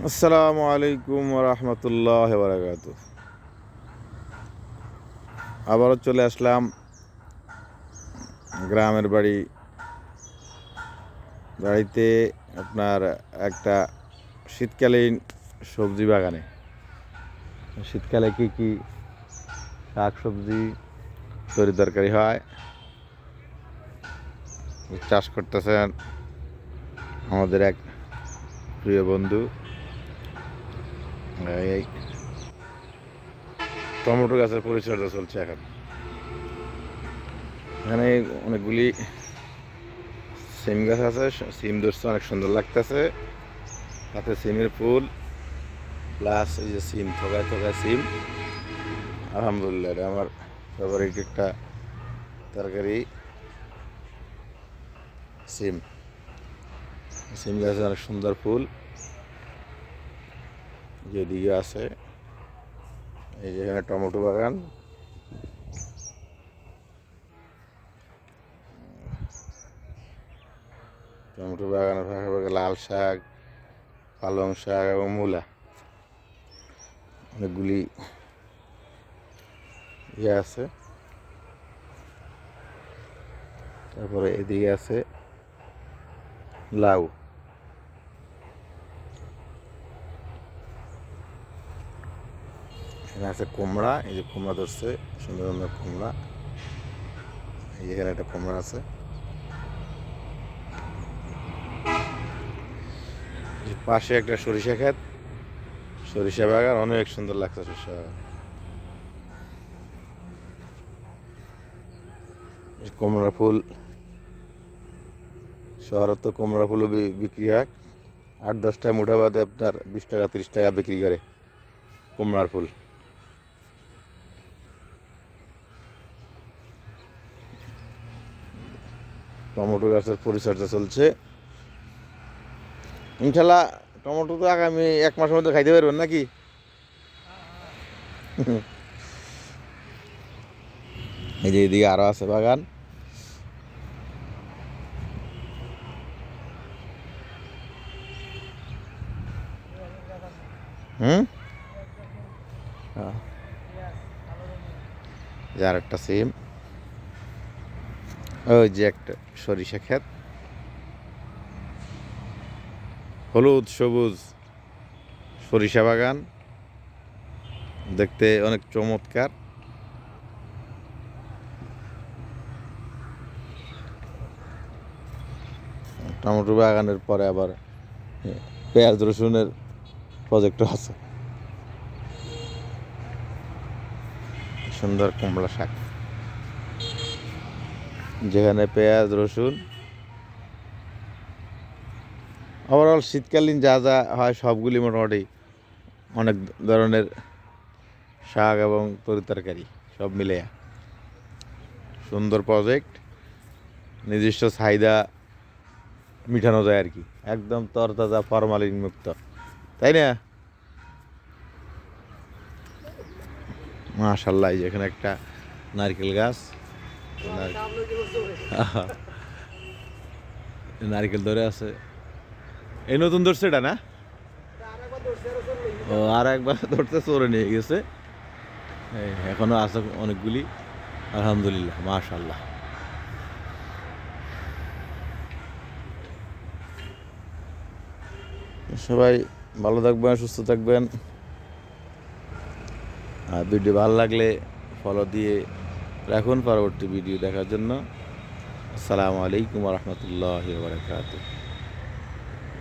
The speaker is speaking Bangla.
আসসালামু আলাইকুম রহমতুল্লাহ বারাকাত আবারও চলে আসলাম গ্রামের বাড়ি। বাড়িতে আপনার একটা শীতকালীন সবজি বাগানে। শীতকালে কি কি শাক সবজি তরি তরকারি হয়? চাষ করতেছেন আমাদের এক প্রিয় বন্ধু। এই টমেটো গাছের পরিচর্যা চলছে এখন। এখানে অনেকগুলি সিম গাছ আছে, সিম ধরছে, অনেক সুন্দর লাগতেছে। তাতে সিমের ফুল, প্লাস এই যে সিম, থোকায় থোকায় সিম। আলহামদুলিল্লাহ, এটা আমার ফেভারিট একটা তরকারি, সিম। সিম গাছে অনেক সুন্দর ফুল। যেদিকে আছে, এই যে এখানে টমেটো বাগান। টমেটো বাগানের ফাঁকে ফাঁকে লাল শাক, পালং শাক এবং মূলা। অনেকগুলি ইয়ে আছে। তারপরে এদিকে আছে লাউ। এখানে আছে কুমড়া, এই যে কুমড়া ধরছে, সুন্দর সুন্দর কুমড়া। এই এখানে একটা কুমড়া আছে। পাশে একটা সরিষা ক্ষেত। সরিষা বাগান, অনেক সুন্দর লাগছে সরিষা কুমড়া ফুল। শহরে তো কুমড়া ফুলও বিক্রি হয়। আট দশটা মুঠা বাদে আপনার বিশ টাকা, তিরিশ টাকা বিক্রি করে কুমড়ার ফুল। টমেটো গাছের পরিচর্যা চলছে। ইনশাল্লাহ টমেটো তো আগামী এক মাসের মধ্যে খাইতে পারবেন নাকি? এই যে এদিকে আরও আছে বাগান। হুম। আর একটা সিম। ওই যে একটা সরিষা ক্ষেত। হলুদ, সবুজ, সরিষা বাগান। দেখতে অনেক চমৎকার। টমেটো বাগানের পরে আবার পেঁয়াজ, রসুনের প্রজেক্টও আছে। সুন্দর কুমড়া শাক। যেখানে পেঁয়াজ, রসুন। ওভারঅল শীতকালীন যা যা হয় সবগুলি মোটামুটি অনেক ধরনের শাক এবং তরিতরকারি সব মিলে সুন্দর প্রজেক্ট নির্দিষ্ট চাহিদা মিটানো যায় আর কি। একদম তরতাজা ফরমালিন মুক্ত। তাই না? মাশাল্লাহ, এই যে এখানে একটা নারকেল গাছ। নারকেল ধরে আছে। এই নতুন ধরছে এটা না? ও, আর একবার ধরতে চোরে নিয়ে গেছে। এখনও আছে অনেকগুলি। আলহামদুলিল্লাহ মাশাল্লাহ সবাই ভালো থাকবেন, সুস্থ থাকবেন। আর ভিডিও ভালো লাগলে ফলো দিয়ে রাখুন পরবর্তী ভিডিও দেখার জন্য। আসসালামু আলাইকুম রহমতুল্লাহ বারকাতুহ।